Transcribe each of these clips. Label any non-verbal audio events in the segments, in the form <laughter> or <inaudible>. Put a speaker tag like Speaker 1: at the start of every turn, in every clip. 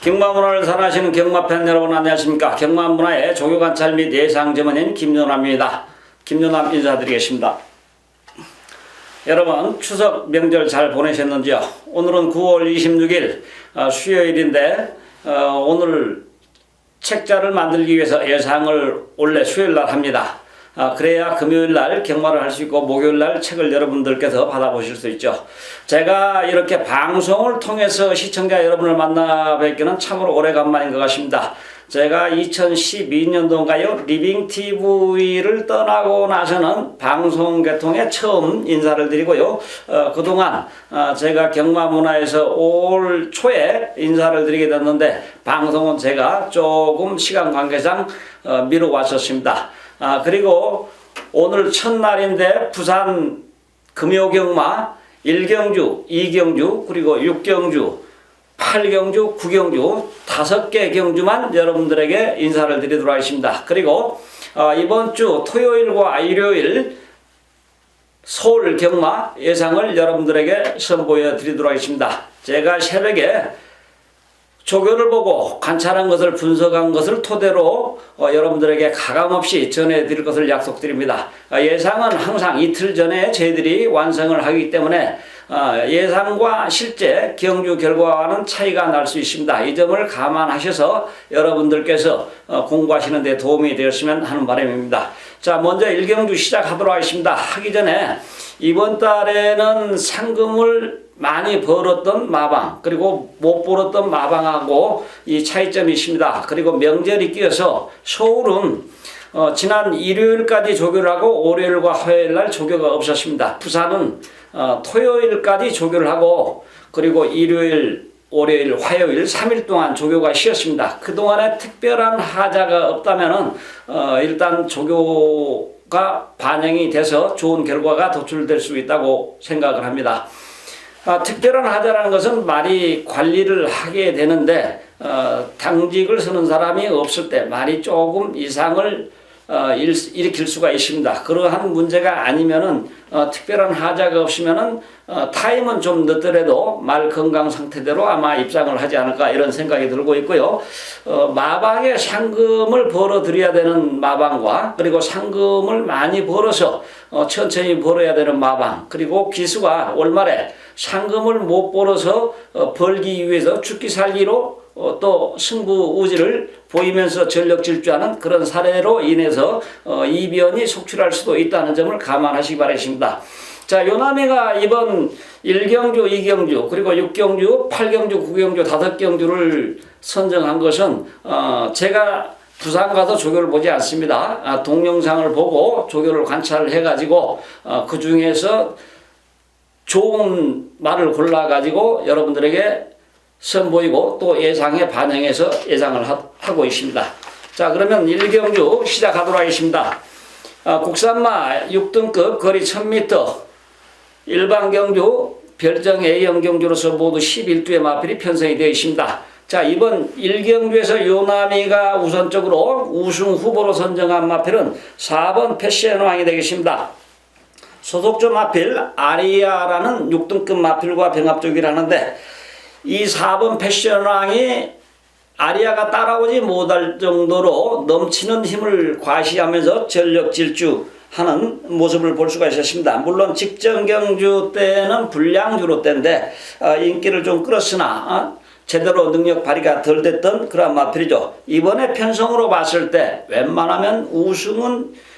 Speaker 1: 경마문화를 사랑하시는 경마팬 여러분 안녕하십니까? 경마문화의 조교관찰 및 예상 전문인 김연남입니다. 김연남 인사드리겠습니다. 여러분 추석 명절 잘 보내셨는지요? 오늘은 9월 26일 어, 수요일인데 어, 오늘 책자를 만들기 위해서 예상을 원래 수요일 날 합니다. 아, 그래야 금요일 날 경마를 할 수 있고 목요일 날 책을 여러분들께서 받아보실 수 있죠. 제가 이렇게 방송을 통해서 시청자 여러분을 만나 뵙기는 참으로 오래간만인 것 같습니다. 제가 2012년도인가요? 리빙 TV를 떠나고 나서는 방송 계통에 처음 인사를 드리고요. 어, 그동안 어, 제가 경마 문화에서 올 초에 인사를 드리게 됐는데 방송은 제가 조금 시간 관계상 어, 미뤄왔었습니다. 아, 그리고 오늘 첫날인데 부산 금요경마 1경주, 2경주, 그리고 6경주 8경주, 9경주 다섯 개 경주만 여러분들에게 인사를 드리도록 하겠습니다. 그리고 어, 이번 주 토요일과 일요일 서울 경마 예상을 여러분들에게 선보여 드리도록 하겠습니다. 제가 새벽에 조교를 보고 관찰한 것을 분석한 것을 토대로 어, 여러분들에게 가감없이 전해드릴 것을 약속드립니다. 어, 예상은 항상 이틀 전에 저희들이 완성을 하기 때문에 어, 예상과 실제 경주 결과와는 차이가 날 수 있습니다. 이 점을 감안하셔서 여러분들께서 어, 공부하시는 데 도움이 되었으면 하는 바람입니다. 자, 먼저 일경주 시작하도록 하겠습니다. 하기 전에 이번 달에는 상금을 많이 벌었던 마방 그리고 못 벌었던 마방하고 이 차이점이 있습니다. 그리고 명절이 끼어서 서울은 어, 지난 일요일까지 조교를 하고 월요일과 화요일 날 조교가 없었습니다. 부산은 어, 토요일까지 조교를 하고 그리고 일요일 월요일, 화요일 3일 동안 조교가 쉬었습니다. 그동안에 특별한 하자가 없다면은 어, 일단 조교가 반영이 돼서 좋은 결과가 도출될 수 있다고 생각을 합니다. 아, 특별한 하자라는 것은 말이 관리를 하게 되는데 어, 당직을 서는 사람이 없을 때 말이 조금 이상을 어, 일, 일으킬 수가 있습니다. 그러한 문제가 아니면은 어, 특별한 하자가 없으면은 어, 타임은 좀 늦더라도 말 건강 상태대로 아마 입장을 하지 않을까 이런 생각이 들고 있고요. 어, 마방에 상금을 벌어 드려야 되는 마방과 그리고 상금을 많이 벌어서 어, 천천히 벌어야 되는 마방 그리고 기수가 월말에 상금을 못 벌어서 어, 벌기 위해서 죽기 살기로 어, 또 승부 의지를 보이면서 전력 질주하는 그런 사례로 인해서 어, 이변이 속출할 수도 있다는 점을 감안하시기 바라겠습니다. 자, 요남이가 이번 1경주, 2경주, 그리고 6경주, 8경주, 9경주, 5경주를 선정한 것은 어, 제가 부산 가서 조교를 보지 않습니다. 아, 동영상을 보고 조교를 관찰을 해가지고 어, 그 중에서 좋은 말을 골라가지고 여러분들에게 선보이고 또 예상에 반영해서 예상을 하, 하고 있습니다. 자, 그러면 1경주 시작하도록 하겠습니다. 아, 국산마 6등급 거리 1000m 일반 경주 별정 A형 경주로서 모두 11두의 마필이 편성이 되어 있습니다. 자, 이번 1경주에서 요나미가 우선적으로 우승 후보로 선정한 마필은 4번 패션왕이 되겠습니다. 소속조 마필 아리아라는 6등급 마필과 병합적이라는데 이 4번 패션왕이 아리아가 따라오지 못할 정도로 넘치는 힘을 과시하면서 전력 질주하는 모습을 볼 수가 있었습니다. 물론 직전 경주 때는 불량주로 때인데 어, 인기를 좀 끌었으나 어, 제대로 능력 발휘가 덜 됐던 그런 마필이죠. 이번에 편성으로 봤을 때 웬만하면 우승은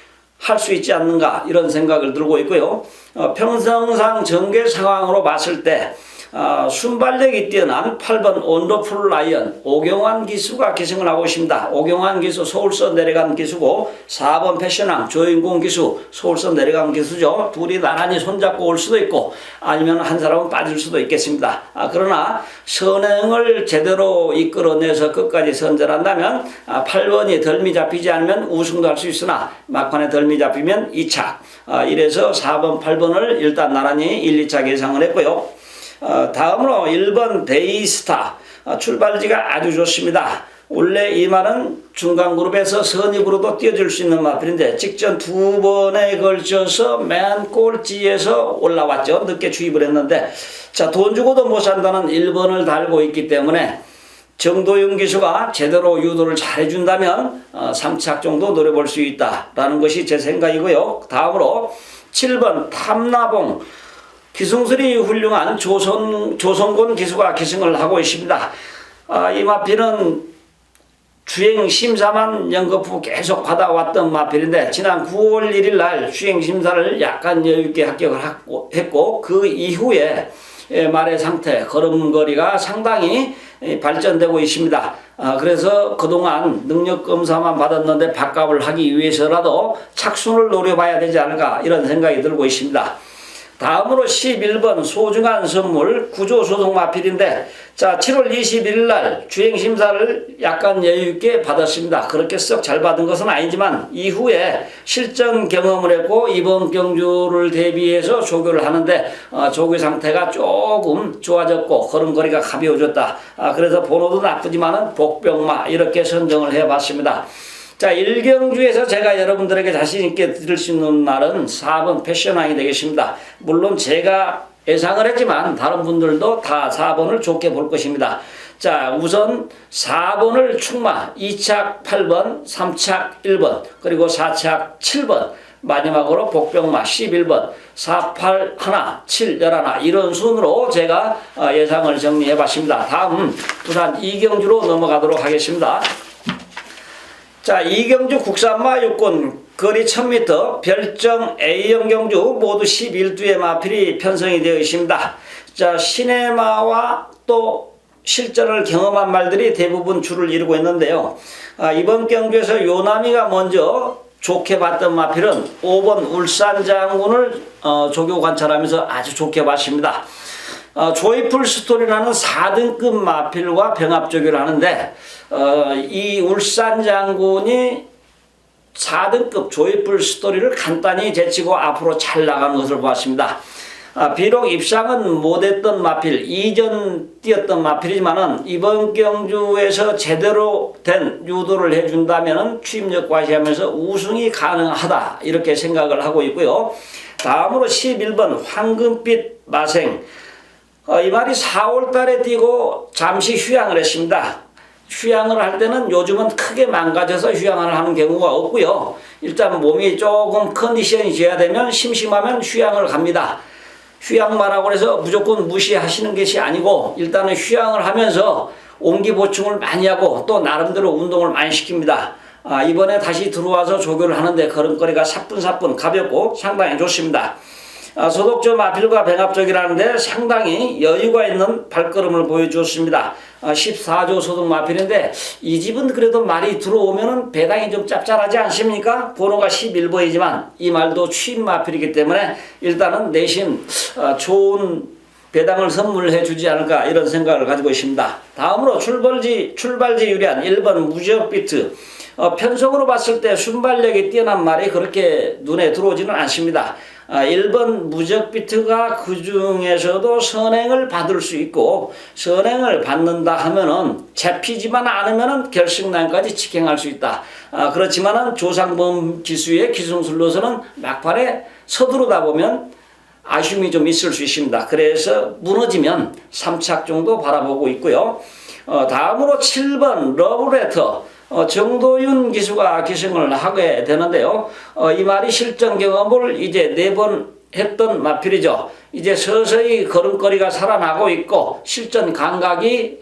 Speaker 1: 할 수 있지 않는가 이런 생각을 들고 있고요. 어, 평성상 전개 상황으로 봤을 때 어, 순발력이 뛰어난 8번 온더풀 라이언 오경환 기수가 기승을 하고 있습니다. 오경환 기수 서울서 내려간 기수고 4번 패션왕 조인공 기수 서울서 내려간 기수죠. 둘이 나란히 손잡고 올 수도 있고 아니면 한 사람은 빠질 수도 있겠습니다. 아, 그러나 선행을 제대로 이끌어내서 끝까지 선전한다면 아, 8번이 덜미 잡히지 않으면 우승도 할 수 있으나 막판에 덜미 잡히면 2차 아, 이래서 4번 8번을 일단 나란히 1, 2차 예상을 했고요. 어, 다음으로 1번 데이스타 어, 출발지가 아주 좋습니다. 원래 이 말은 중간 그룹에서 선입으로도 뛰어줄 수 있는 마필인데 직전 두 번에 걸쳐서 맨 꼴찌에서 올라왔죠. 늦게 주입을 했는데 자 돈 주고도 못 산다는 1번을 달고 있기 때문에 정도윤 기수가 제대로 유도를 잘 해준다면 어, 3착 정도 노려볼 수 있다라는 것이 제 생각이고요. 다음으로 7번 탐나봉 기승술이 훌륭한 조선, 조선군 기수가 기승을 하고 있습니다. 아, 이 마필은 주행 심사만 연급 후 계속 받아왔던 마필인데 지난 9월 1일 날 주행 심사를 약간 여유 있게 합격을 했고 그 이후에 예, 말의 상태, 걸음걸이가 상당히 예, 발전되고 있습니다. 아, 그래서 그동안 능력 검사만 받았는데 밥값을 하기 위해서라도 착순을 노려봐야 되지 않을까 이런 생각이 들고 있습니다. 다음으로 11번 소중한 선물 구조소송 마필인데 자 7월 21일 날 주행 심사를 약간 여유 있게 받았습니다. 그렇게 썩 잘 받은 것은 아니지만 이후에 실전 경험을 했고 이번 경주를 대비해서 조교를 하는데 어, 조교 상태가 조금 좋아졌고 걸음걸이가 가벼워졌다. 아, 그래서 번호도 나쁘지만은 복병마 이렇게 선정을 해봤습니다. 자, 일경주에서 제가 여러분들에게 자신 있게 드릴 수 있는 말은 4번 패션왕이 되겠습니다. 물론 제가 예상을 했지만 다른 분들도 다 4번을 좋게 볼 것입니다. 자, 우선 4번을 충마, 2착 8번, 3착 1번, 그리고 4착 7번, 마지막으로 복병마 11번, 4, 8, 1, 7, 11 이런 순으로 제가 어, 예상을 정리해 봤습니다. 다음 부산 이경주로 넘어가도록 하겠습니다. 자, 이경주 국산마 육군 거리 1000m 별정 A형 경주 모두 11두의 마필이 편성이 되어 있습니다. 자, 시내마와 또 실전을 경험한 말들이 대부분 줄을 이루고 있는데요. 아, 이번 경주에서 요나미가 먼저 좋게 봤던 마필은 5번 울산 장군을 어, 조교 관찰하면서 아주 좋게 봤습니다. 어, 조이풀 스토리라는 4등급 마필과 병합조교를 하는데 어, 이 울산 장군이 4등급 조이풀 스토리를 간단히 제치고 앞으로 잘 나가는 것을 보았습니다. 아, 비록 입상은 못했던 마필, 이전 뛰었던 마필이지만은 이번 경주에서 제대로 된 유도를 해준다면은 취임력 과시하면서 우승이 가능하다 이렇게 생각을 하고 있고요. 다음으로 11번 황금빛 마생. 어, 이 말이 4월 달에 뛰고 잠시 휴양을 했습니다. 휴양을 할 때는 요즘은 크게 망가져서 휴양을 하는 경우가 없고요. 일단 몸이 조금 컨디션이 져야 되면 심심하면 휴양을 갑니다. 휴양만 하고 그래서 무조건 무시하시는 것이 아니고 일단은 휴양을 하면서 온기 보충을 많이 하고 또 나름대로 운동을 많이 시킵니다. 아, 이번에 다시 들어와서 조교를 하는데 걸음걸이가 사뿐사뿐 가볍고 상당히 좋습니다. 아, 소독점 아필과 병합적이라는데 상당히 여유가 있는 발걸음을 보여주었습니다. 아, 14조 소독 마필인데 이 집은 그래도 말이 들어오면은 배당이 좀 짭짤하지 않습니까? 번호가 11번이지만 이 말도 취임 마필이기 때문에 일단은 내심 아, 좋은 배당을 선물해 주지 않을까 이런 생각을 가지고 있습니다. 다음으로 출발지 출발지 유리한 1번 무적 비트 어, 편성으로 봤을 때 순발력이 뛰어난 말이 그렇게 눈에 들어오지는 않습니다. 아, 1번 무적 비트가 그 중에서도 선행을 받을 수 있고 선행을 받는다 하면은 잡히지만 않으면은 결승난까지 직행할 수 있다. 아, 그렇지만은 조상범 기수의 기승술로서는 막판에 서두르다 보면 아쉬움이 좀 있을 수 있습니다. 그래서 무너지면 3착 정도 바라보고 있고요. 어, 다음으로 7번 러브레터 어, 정도윤 기수가 기승을 하게 되는데요. 어, 이 말이 실전 경험을 이제 네 번 했던 마필이죠. 이제 서서히 걸음걸이가 살아나고 있고 실전 감각이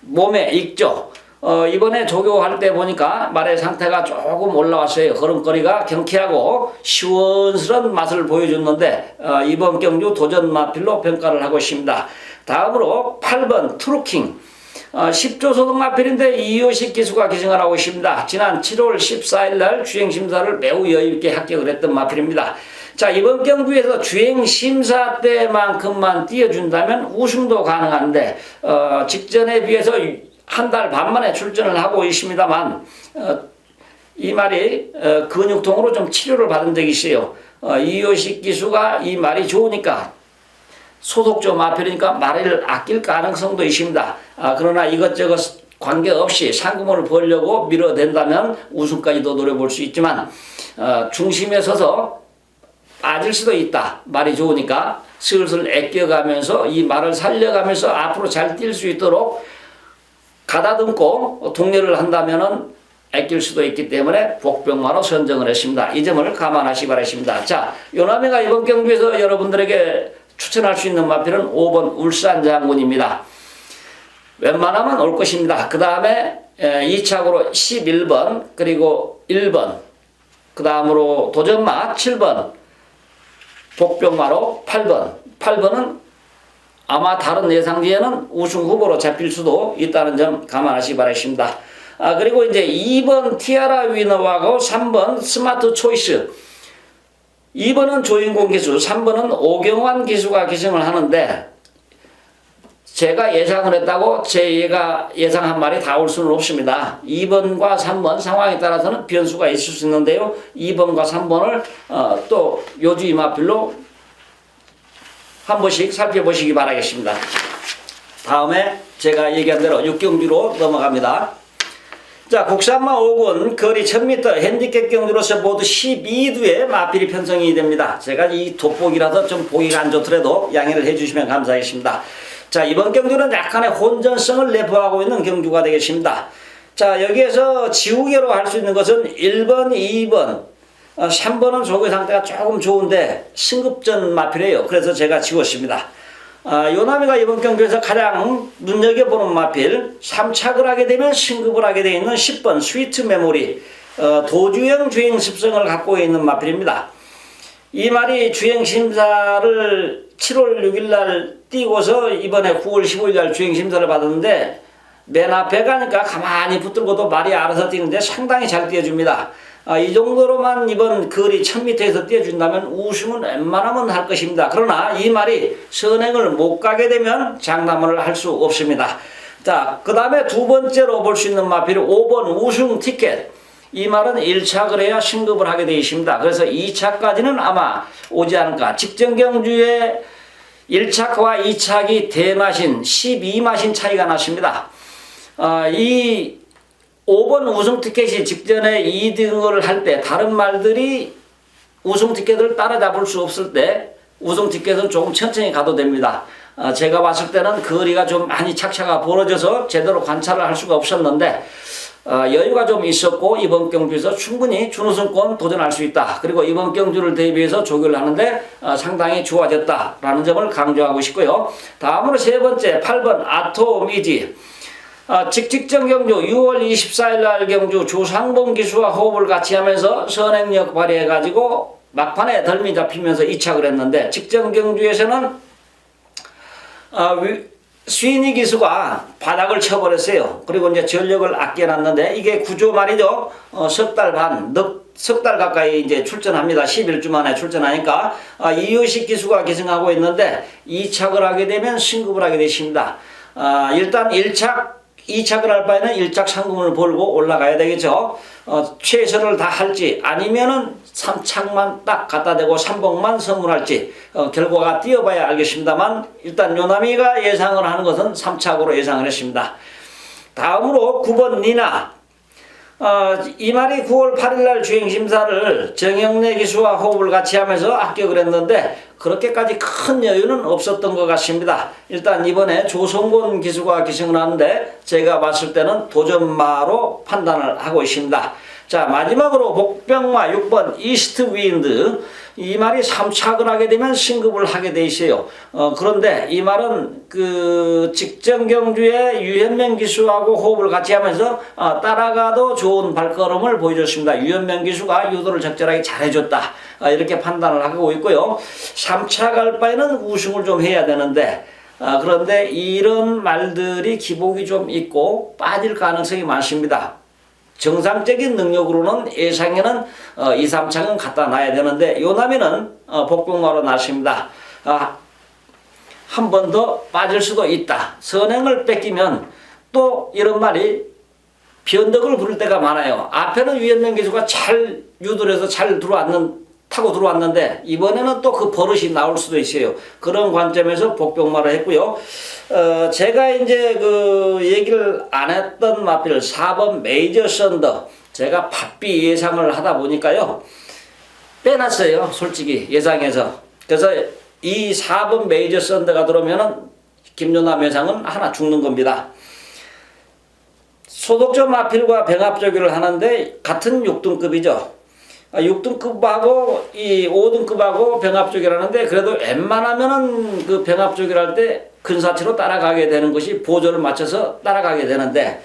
Speaker 1: 몸에 익죠. 어, 이번에 조교할 때 보니까 말의 상태가 조금 올라왔어요. 걸음걸이가 경쾌하고 시원스러운 맛을 보여줬는데 어, 이번 경주 도전 마필로 평가를 하고 있습니다. 다음으로 8번 트루킹. 어, 10조 소득 마필인데 이효식 기수가 기승을 하고 있습니다. 지난 7월 14일 날 주행심사를 매우 여유있게 합격을 했던 마필입니다. 자, 이번 경주에서 주행심사 때만큼만 뛰어준다면 우승도 가능한데, 어, 직전에 비해서 한 달 반 만에 출전을 하고 있습니다만, 어, 이 말이 어, 근육통으로 좀 치료를 받은 적이 있어요. 어, 이효식 기수가 이 말이 좋으니까 소속조 마필이니까 말을 아낄 가능성도 있습니다. 아, 그러나 이것저것 관계없이 상금을 벌려고 밀어댄다면 우승까지도 노려볼 수 있지만 어, 중심에 서서 빠질 수도 있다. 말이 좋으니까 슬슬 애껴가면서 이 말을 살려가면서 앞으로 잘 뛸 수 있도록 가다듬고 동료를 한다면은 아낄 수도 있기 때문에 복병마로 선정을 했습니다. 이 점을 감안하시 기 바라십니다. 자, 요남이가 이번 경기에서 여러분들에게 추천할 수 있는 마필은 5번 울산 장군입니다. 웬만하면 올 것입니다. 그 다음에 2착으로 11번 그리고 1번 그 다음으로 도전마 7번 복병마로 8번 8번은 아마 다른 예상지에는 우승 후보로 잡힐 수도 있다는 점 감안하시기 바라십니다. 아, 그리고 이제 2번 티아라 위너하고 3번 스마트 초이스 2번은 조인공 기수, 3번은 오경환 기수가 기승을 하는데 제가 예상을 했다고 제 얘가 예상한 말이 다 올 수는 없습니다. 2번과 3번 상황에 따라서는 변수가 있을 수 있는데요. 2번과 3번을 어, 또 요주 이마필로 한 번씩 살펴보시기 바라겠습니다. 다음에 제가 얘기한 대로 6경주로 넘어갑니다. 자, 국산마 5군 거리 1000m 핸디캡 경주로서 모두 12두의 마필이 편성이 됩니다. 제가 이 돋보기라서 좀 보기가 안 좋더라도 양해를 해주시면 감사하겠습니다. 자, 이번 경주는 약간의 혼전성을 내포하고 있는 경주가 되겠습니다. 자, 여기에서 지우개로 할 수 있는 것은 1번, 2번, 어, 3번은 조개 상태가 조금 좋은데 승급전 마필이에요. 그래서 제가 지웠습니다. 아, 요나미가 이번 경기에서 가장 눈여겨보는 마필 3착을 하게 되면 승급을 하게 되어 있는 10번 스위트 메모리 어, 도주형 주행 습성을 갖고 있는 마필입니다. 이 말이 주행 심사를 7월 6일 날 띄고서 이번에 9월 15일 날 주행 심사를 받았는데 맨 앞에 가니까 가만히 붙들고도 말이 알아서 뛰는데 상당히 잘 뛰어줍니다. 아, 이 정도로만 이번 거리 1000m에서 뛰어준다면 우승은 웬만하면 할 것입니다. 그러나 이 말이 선행을 못 가게 되면 장담을 할 수 없습니다. 자, 그 다음에 두 번째로 볼 수 있는 마필은 5번 우승 티켓. 이 말은 1착을 해야 승급을 하게 되어 있습니다. 그래서 2착까지는 아마 오지 않을까. 직전 경주에 1착과 2착이 대마신 12마신 차이가 났습니다. 아, 이 5번 우승 티켓이 직전에 2등을 할 때 다른 말들이 우승 티켓을 따라잡을 수 없을 때 우승 티켓은 조금 천천히 가도 됩니다. 아, 제가 봤을 때는 거리가 좀 많이 착차가 벌어져서 제대로 관찰을 할 수가 없었는데 아, 여유가 좀 있었고 이번 경주에서 충분히 준우승권 도전할 수 있다. 그리고 이번 경주를 대비해서 조교를 하는데 아, 상당히 좋아졌다라는 점을 강조하고 싶고요. 다음으로 세 번째 8번 아토미지 아, 직직전 경주 6월 24일 날 경주 조상봉 기수와 호흡을 같이 하면서 선행력 발휘해가지고 막판에 덜미 잡히면서 이착을 했는데 직전 경주에서는 아, 위, 스위니 기수가 바닥을 쳐버렸어요. 그리고 이제 전력을 아껴놨는데 이게 구조 말이죠. 어, 석달 반, 석달 가까이 이제 출전합니다. 11주 만에 출전하니까 아, 이효식 기수가 기승하고 있는데 2착을 하게 되면 승급을 하게 되십니다. 아, 일단 1착 2착을 할 바에는 1착 상금을 벌고 올라가야 되겠죠. 어, 최선을 다 할지 아니면은 3착만 딱 갖다 대고 3봉만 선물할지 어, 결과가 뛰어봐야 알겠습니다만 일단 요나미가 예상을 하는 것은 3착으로 예상을 했습니다. 다음으로 9번 니나 어, 이 말이 9월 8일 날 주행 심사를 정영래 기수와 호흡을 같이 하면서 합격을 했는데 그렇게까지 큰 여유는 없었던 것 같습니다. 일단 이번에 조성곤 기수가 기승을 하는데 제가 봤을 때는 도전마로 판단을 하고 있습니다. 자 마지막으로 복병마 6번 이스트 윈드 이 말이 3착을 하게 되면 승급을 하게 돼 있어요. 어, 그런데 이 말은 그 직전 경주에 유현명 기수하고 호흡을 같이 하면서 어, 따라가도 좋은 발걸음을 보여줬습니다. 유현명 기수가 유도를 적절하게 잘해줬다. 어, 이렇게 판단을 하고 있고요. 3차 갈 바에는 우승을 좀 해야 되는데 어, 그런데 이런 말들이 기복이 좀 있고 빠질 가능성이 많습니다. 정상적인 능력으로는 예상에는 어, 2, 3창은 갖다 놔야 되는데 요남이는 어, 복병마로 났습니다. 아, 한 번 더 빠질 수도 있다. 선행을 뺏기면 또 이런 말이 변덕을 부를 때가 많아요. 앞에는 유현명 기수가 잘 유도를 해서 잘 들어왔는 타고 들어왔는데 이번에는 또 그 버릇이 나올 수도 있어요. 그런 관점에서 복병마를 했고요. 어, 제가 이제 그 얘기를 안 했던 마필 4번 메이저 썬더 제가 바삐 예상을 하다 보니까요. 빼놨어요. 솔직히 예상해서. 그래서 이 4번 메이저 썬더가 들어오면은 김연남 예상은 하나 죽는 겁니다. 소독점 마필과 병합조기를 하는데 같은 6등급이죠. 6등급하고 이 5등급하고 병합조기를 하는데 그래도 웬만하면은 그 병합조기를 할때 근사치로 따라가게 되는 것이 보조를 맞춰서 따라가게 되는데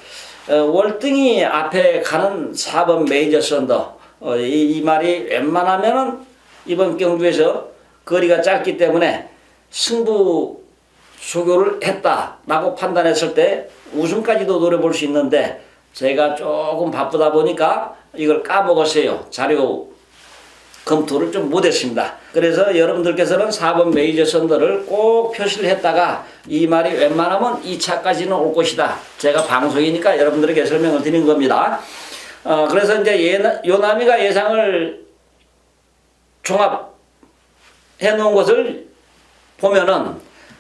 Speaker 1: 어, 월등히 앞에 가는 4번 메이저 썬더 어, 이, 이 말이 웬만하면은 이번 경주에서 거리가 짧기 때문에 승부 조교를 했다라고 판단했을 때 우승까지도 노려볼 수 있는데 제가 조금 바쁘다 보니까 이걸 까먹었어요. 자료 검토를 좀 못했습니다. 그래서 여러분들께서는 4번 메이저 선더를 꼭 표시를 했다가 이 말이 웬만하면 2차까지는 올 것이다. 제가 방송이니까 여러분들에게 설명을 드린 겁니다. 어, 그래서 이제 예, 요나미가 예상을 종합해 놓은 것을 보면은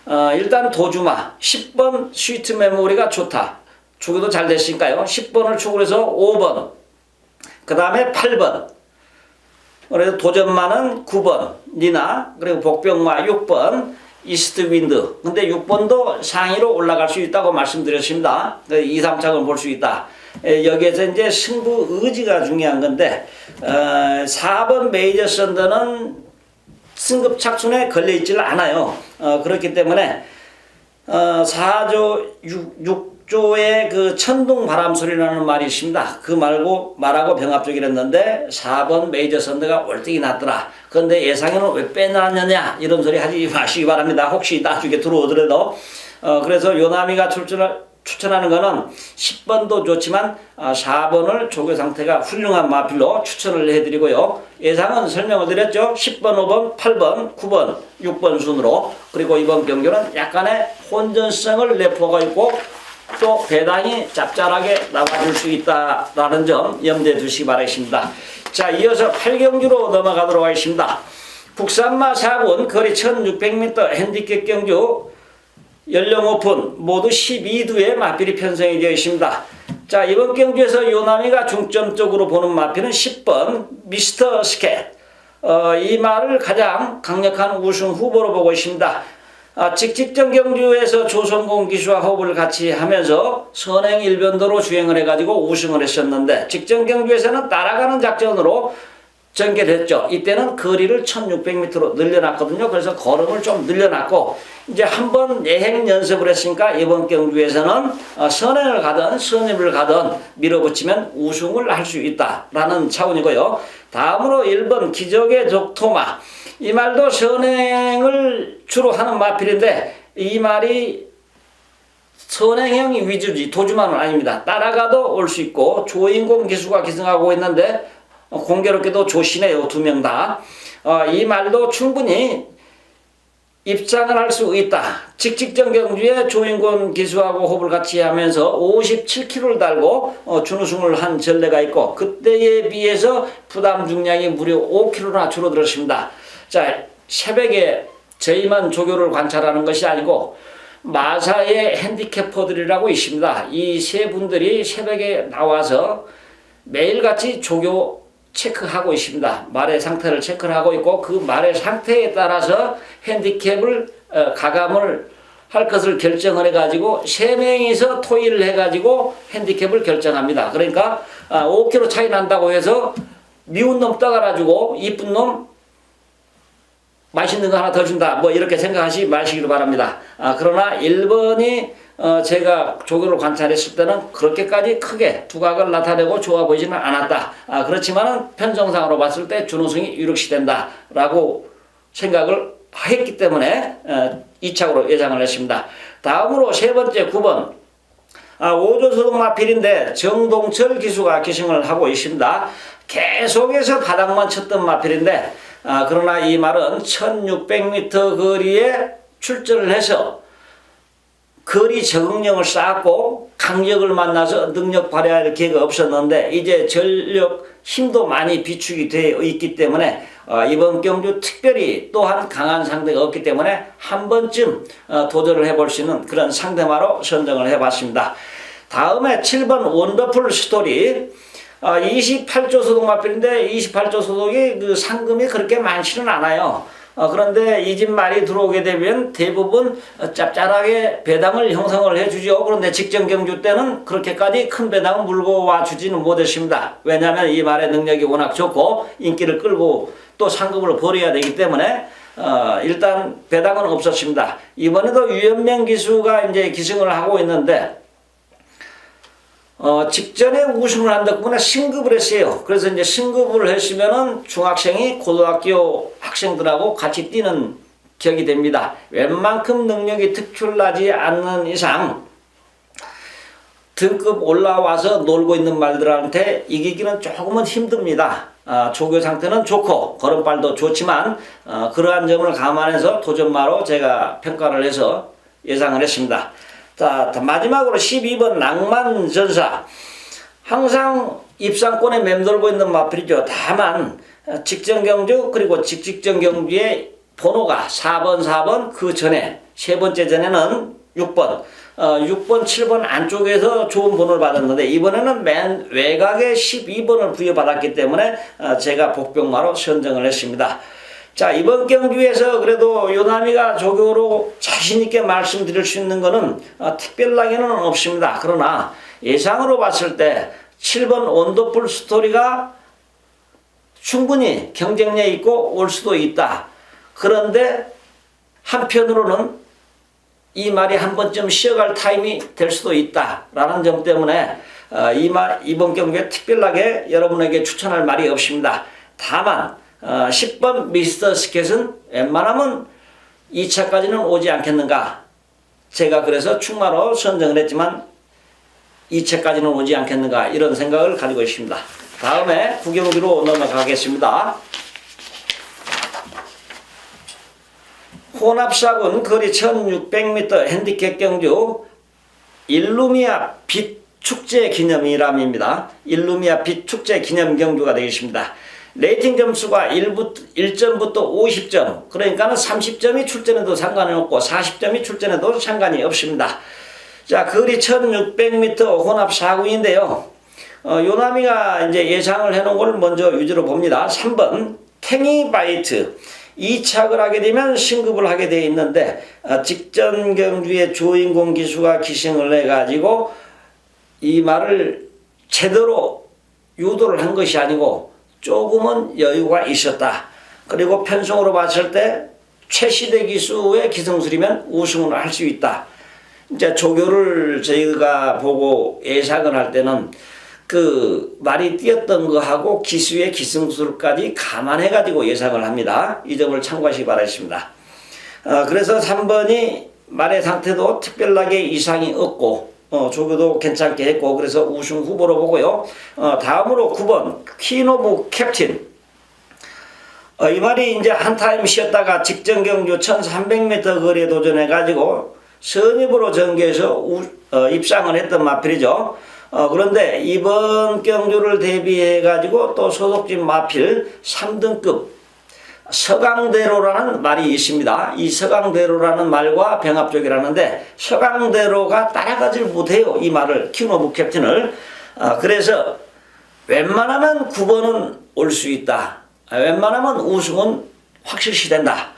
Speaker 1: 어, 일단 도주마 10번 스위트 메모리가 좋다. 축구도 잘 됐으니까요. 10번을 축으로 해서 5번 그 다음에 8번 그래서 도전마는 9번 니나 그리고 복병마 6번 이스트 윈드. 근데 6번도 상위로 올라갈 수 있다고 말씀드렸습니다. 2, 3장을 볼 수 있다. 에, 여기에서 이제 승부 의지가 중요한 건데 어, 4번 메이저 썬더는 승급 착순에 걸려 있지를 않아요. 어, 그렇기 때문에 어, 4조 6, 6 조의 그 천둥 바람 소리라는 말이 있습니다. 그 말고 말하고 병합적이랬는데 4번 메이저 선대가 월등히 낮더라. 그런데 예상에는 왜 빼놨느냐 이런 소리 하지 마시기 바랍니다. 혹시 나중에 들어오더라도 어, 그래서 요나미가 출전을 추천하는 거는 10번도 좋지만 아, 4번을 조교 상태가 훌륭한 마필로 추천을 해드리고요. 예상은 설명을 드렸죠. 10번, 5번, 8번, 9번, 6번 순으로 그리고 이번 경기는 약간의 혼전성을 내포가 있고 또 배당이 짭짤하게 나와줄 수 있다라는 점 염두에 두시기 바라겠습니다. 자, 이어서 8경주로 넘어가도록 하겠습니다. 국산마 4분 거리 1600m 핸디캡 경주 연령 오픈 모두 12두의 마필이 편성이 되어 있습니다. 자 이번 경주에서 요나미가 중점적으로 보는 마필은 10번 미스터 스캣 어, 이 말을 가장 강력한 우승 후보로 보고 있습니다. 아, 직직전 경주에서 조선공 기수와 호흡을 같이 하면서 선행 일변도로 주행을 해가지고 우승을 했었는데 직전 경주에서는 따라가는 작전으로 전개됐죠. 이때는 거리를 1600m로 늘려놨거든요. 그래서 걸음을 좀 늘려놨고 이제 한 번 예행 연습을 했으니까 이번 경주에서는 어, 선행을 가든 선입을 가든 밀어붙이면 우승을 할 수 있다라는 차원이고요. 다음으로 1번 기적의 적토마 이 말도 선행을 주로 하는 마필인데 이 말이 선행형 위주지 도주만은 아닙니다. 따라가도 올 수 있고 조인공 기수가 기승하고 있는데 어, 공교롭게도 조시네요 두 명 다. 어, 이 말도 충분히 입장을 할 수 있다. 직직전 경주에 조인권 기수하고 호흡을 같이 하면서 57kg를 달고 어, 준우승을 한 전례가 있고 그때에 비해서 부담 중량이 무려 5kg나 줄어들었습니다. 자 새벽에 저희만 조교를 관찰하는 것이 아니고 마사의 핸디캐퍼들이라고 있습니다. 이 세 분들이 새벽에 나와서 매일같이 조교 체크하고 있습니다. 말의 상태를 체크를 하고 있고 그 말의 상태에 따라서 핸디캡을 어, 가감을 할 것을 결정을 해가지고 세 명이서 토의를 해가지고 핸디캡을 결정합니다. 그러니까 아, 5kg 차이 난다고 해서 미운 놈 떠가지고 이쁜 놈 맛있는 거 하나 더 준다. 뭐 이렇게 생각하시 마시기를 바랍니다. 아, 그러나 1번이 어, 제가 조교를 관찰했을 때는 그렇게까지 크게 두각을 나타내고 좋아 보이지는 않았다. 아, 그렇지만은 편성상으로 봤을 때 준우승이 유력시 된다라고 생각을 했기 때문에 어, 2착으로 예상을 했습니다. 다음으로 세 번째 9번 아, 5조 소동 마필인데 정동철 기수가 기승을 하고 있습니다. 계속해서 바닥만 쳤던 마필인데 아, 그러나 이 말은 1600m 거리에 출전을 해서 거리 적응력을 쌓았고 강력을 만나서 능력 발휘할 기회가 없었는데 이제 전력 힘도 많이 비축이 되어 있기 때문에 어, 이번 경주 특별히 또한 강한 상대가 없기 때문에 한 번쯤 어, 도전을 해볼 수 있는 그런 상대마로 선정을 해봤습니다. 다음에 7번 원더풀 스토리 어, 28조 소독 마필인데 28조 소독이 그 상금이 그렇게 많지는 않아요. 어, 그런데 이 집 말이 들어오게 되면 대부분 어, 짭짤하게 배당을 형성을 해주죠. 그런데 직전 경주 때는 그렇게까지 큰 배당을 물고 와 주지는 못했습니다. 왜냐하면 이 말의 능력이 워낙 좋고 인기를 끌고 또 상급을 벌여야 되기 때문에 어, 일단 배당은 없었습니다. 이번에도 유연명 기수가 이제 기승을 하고 있는데 어, 직전에 우승을 한 덕분에 승급을 했어요. 그래서 이제 승급을 했으면은 중학생이 고등학교 학생들하고 같이 뛰는 격이 됩니다. 웬만큼 능력이 특출나지 않는 이상 등급 올라와서 놀고 있는 말들한테 이기기는 조금은 힘듭니다. 아, 조교 상태는 좋고 걸음발도 좋지만 어, 그러한 점을 감안해서 도전마로 제가 평가를 해서 예상을 했습니다. 자, 마지막으로 12번 낭만 전사. 항상 입상권에 맴돌고 있는 마필이죠. 다만 어, 직전 경주 그리고 직직전 경주의 번호가 4번, 4번 그 전에 세 번째 전에는 6번, 어, 6번, 7번 안쪽에서 좋은 번호를 받았는데 이번에는 맨 외곽에 12번을 부여받았기 때문에 어, 제가 복병마로 선정을 했습니다. 자 이번 경주에서 그래도 요나미가 조교로 자신 있게 말씀드릴 수 있는 것은 어, 특별하게는 없습니다. 그러나 예상으로 봤을 때 7번 원더풀 스토리가 충분히 경쟁력 있고 올 수도 있다. 그런데 한편으로는 이 말이 한 번쯤 쉬어갈 타임이 될 수도 있다라는 점 때문에 어, 이 말, 이번 경기에 특별하게 여러분에게 추천할 말이 없습니다. 다만 어, 10번 미스터 스켓은 웬만하면 2차까지는 오지 않겠는가 제가 그래서 충마로 선정을 했지만 2차까지는 오지 않겠는가 이런 생각을 가지고 있습니다. 다음에 구경기로 넘어가겠습니다. 혼합사군 거리 1600m 핸디캡 경주 일루미아 빛 축제 기념이람입니다. 일루미아 빛 축제 기념 경주가 되겠습니다. 레이팅 점수가 1부터, 1점부터 50점, 그러니까는 30점이 출전해도 상관이 없고 40점이 출전해도 상관이 없습니다. 자, 거리 1600m 혼합 사군인데요. 어, 요나미가 이제 예상을 해놓은 걸 먼저 위주로 봅니다. 3번, 탱이 바이트. 2착을 하게 되면 신급을 하게 되어 있는데, 어, 직전 경주에 조인공 기수가 기승을 해가지고, 이 말을 제대로 유도를 한 것이 아니고, 조금은 여유가 있었다. 그리고 편성으로 봤을 때, 최시대 기수의 기승술이면 우승을 할 수 있다. 이제 조교를 저희가 보고 예상을 할 때는 그 말이 뛰었던 거하고 기수의 기승술까지 감안해 가지고 예상을 합니다. 이 점을 참고하시기 바라겠습니다. 어, 그래서 3번이 말의 상태도 특별하게 이상이 없고 어, 조교도 괜찮게 했고 그래서 우승 후보로 보고요. 어, 다음으로 9번 키노브 캡틴 어, 이 말이 이제 한 타임 쉬었다가 직전 경주 1300m 거리에 도전해 가지고 선입으로 전개해서 우, 어, 입상을 했던 마필이죠. 어, 그런데 이번 경주를 대비해 가지고 또 소속집 마필 3등급 서강대로라는 말이 있습니다. 이 서강대로라는 말과 병합적이라는데 서강대로가 따라가질 못해요. 이 말을 키노브 캡틴을. 아, 그래서 웬만하면 9번은 올 수 있다. 아, 웬만하면 우승은 확실시 된다.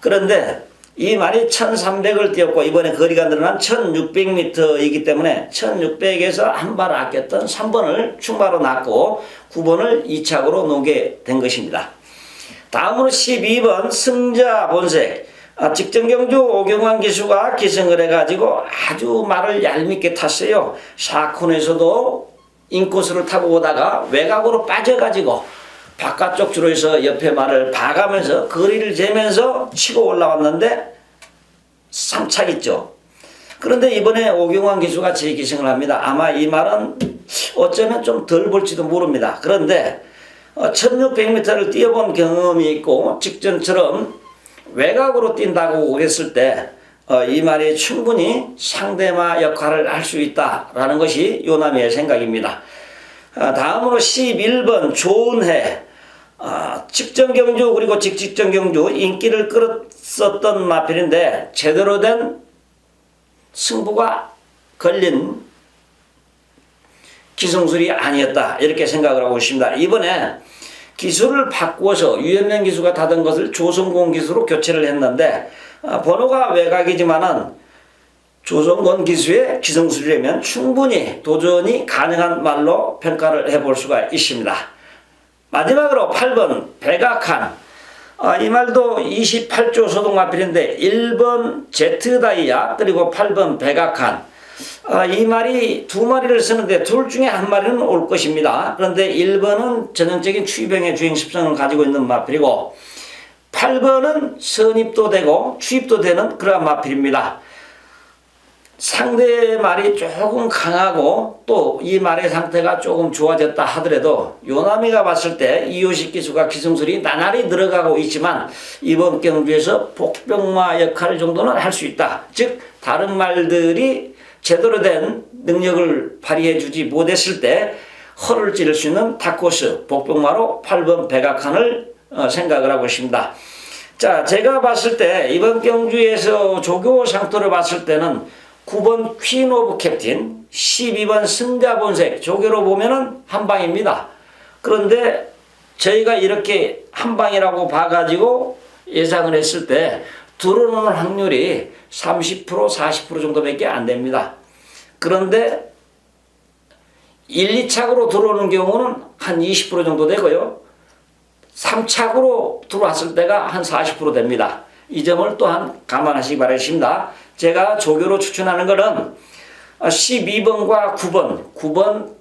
Speaker 1: 그런데 이 말이 1300을 뛰었고 이번에 거리가 늘어난 1600m이기 때문에 1600에서 한 발 아꼈던 3번을 충마로 놨고 9번을 2착으로 놓게 된 것입니다. 다음으로 12번 승자 본색 아, 직전 경주 오경환 기수가 기승을 해가지고 아주 말을 얄밉게 탔어요. 사콘에서도 인코스를 타고 오다가 외곽으로 빠져가지고 바깥쪽 줄에서 옆에 말을 봐가면서 거리를 재면서 치고 올라왔는데 3착 있죠. 그런데 이번에 오경환 기수가 재기승을 합니다. 아마 이 말은 어쩌면 좀 덜 볼지도 모릅니다. 그런데 1600m를 뛰어본 경험이 있고 직전처럼 외곽으로 뛴다고 했을 때 이 말이 충분히 상대마 역할을 할 수 있다라는 것이 요남의 생각입니다. 아, 다음으로 11번 좋은 해 아, 직전 경주 그리고 직직전 경주 인기를 끌었었던 마필인데 제대로 된 승부가 걸린 기성술이 아니었다 이렇게 생각을 하고 있습니다. 이번에 기술을 바꾸어서 유연면 기수가 타던 것을 조성공 기수로 교체를 했는데 아, 번호가 외곽이지만은 조성건 기수의 기성술이라면 충분히 도전이 가능한 말로 평가를 해볼 수가 있습니다. 마지막으로 8번 백악한 아, 이 말도 28조 소동마필인데 1번 제트다이아 그리고 8번 백악한 아, 이 말이 두 마리를 쓰는데 둘 중에 한 마리는 올 것입니다. 그런데 1번은 전형적인 추입형의 주행 습성을 가지고 있는 마필이고 8번은 선입도 되고 추입도 되는 그러한 마필입니다. 상대 말이 조금 강하고 또 이 말의 상태가 조금 좋아졌다 하더라도 요나미가 봤을 때 이효식 기수가 기승술이 나날이 늘어가고 있지만 이번 경주에서 복병마 역할 정도는 할 수 있다. 즉 다른 말들이 제대로 된 능력을 발휘해 주지 못했을 때 허를 찌를 수 있는 다코스 복병마로 8번 백악한을 어, 생각을 하고 있습니다. 자, 제가 봤을 때 이번 경주에서 조교 상토를 봤을 때는 9번 퀸 오브 캡틴, 12번 승자본색 조교로 보면은 한 방입니다. 그런데 저희가 이렇게 한 방이라고 봐가지고 예상을 했을 때 들어오는 확률이 30% 40% 정도밖에 안 됩니다. 그런데 1, 2착으로 들어오는 경우는 한 20% 정도 되고요. 3착으로 들어왔을 때가 한 40% 됩니다. 이 점을 또한 감안하시기 바라겠습니다. 제가 조교로 추천하는 것은 12번과 9번, 9번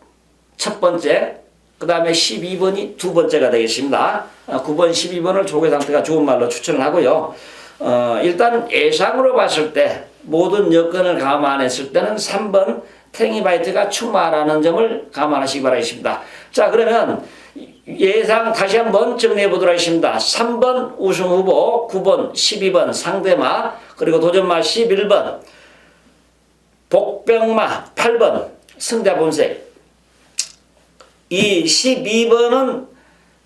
Speaker 1: 첫 번째, 그 다음에 12번이 두 번째가 되겠습니다. 9번, 12번을 조교 상태가 좋은 말로 추천을 하고요. 어, 일단 예상으로 봤을 때 모든 여건을 감안했을 때는 3번 탱이바이트가 충만하는 점을 감안하시기 바라겠습니다. 자, 그러면 예상 다시 한번 정리해 보도록 하겠습니다. 3번 우승 후보, 9번, 12번 상대마, 그리고 도전마 11번, 복병마 8번, 승자본색. 이 12번은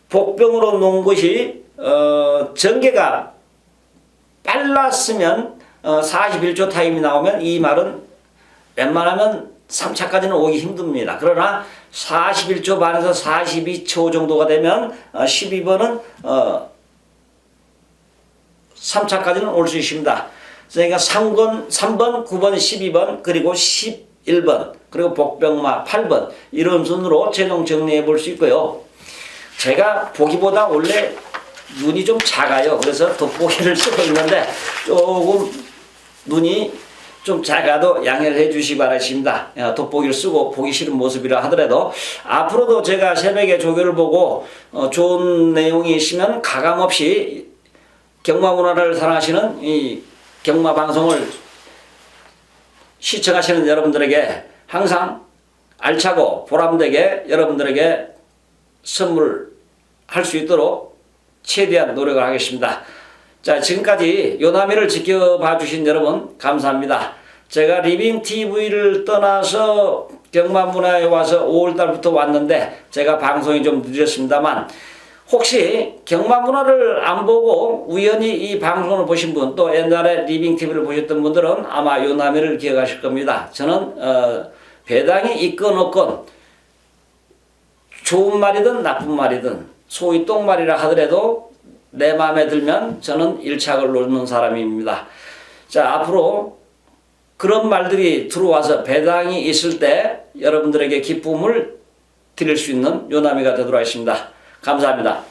Speaker 1: 복병으로 놓은 것이 어, 전개가 빨랐으면 어, 41조 타임이 나오면 이 말은 웬만하면 3차까지는 오기 힘듭니다. 그러나 41초 반에서 42초 정도가 되면 어, 12번은 어, 3차까지는 올 수 있습니다. 그러니까 3번, 3번, 9번, 12번 그리고 11번 그리고 복병마 8번 이런 순으로 최종 정리해 볼 수 있고요. 제가 보기보다 원래 눈이 좀 작아요. 그래서 돋보기를 <laughs> 쓰고 있는데 조금 눈이 좀 작아도 양해를 해 주시기 바라십니다. 어, 돋보기를 쓰고 보기 싫은 모습이라 하더라도 앞으로도 제가 새벽에 조교를 보고 어, 좋은 내용이 있으면 가감없이 경마 문화를 사랑하시는 이 경마 방송을 시청하시는 여러분들에게 항상 알차고 보람되게 여러분들에게 선물할 수 있도록 최대한 노력을 하겠습니다. 자, 지금까지 요나미를 지켜봐 주신 여러분 감사합니다. 제가 리빙 TV를 떠나서 경마문화에 와서 5월 달부터 왔는데 제가 방송이 좀 늦었습니다만 혹시 경마문화를 안 보고 우연히 이 방송을 보신 분 또 옛날에 리빙 TV를 보셨던 분들은 아마 요나미를 기억하실 겁니다. 저는 어, 배당이 있건 없건 좋은 말이든 나쁜 말이든 소위 똥말이라 하더라도 내 마음에 들면 저는 일착을 놓는 사람입니다. 자, 앞으로 그런 말들이 들어와서 배당이 있을 때 여러분들에게 기쁨을 드릴 수 있는 요나미가 되도록 하겠습니다. 감사합니다.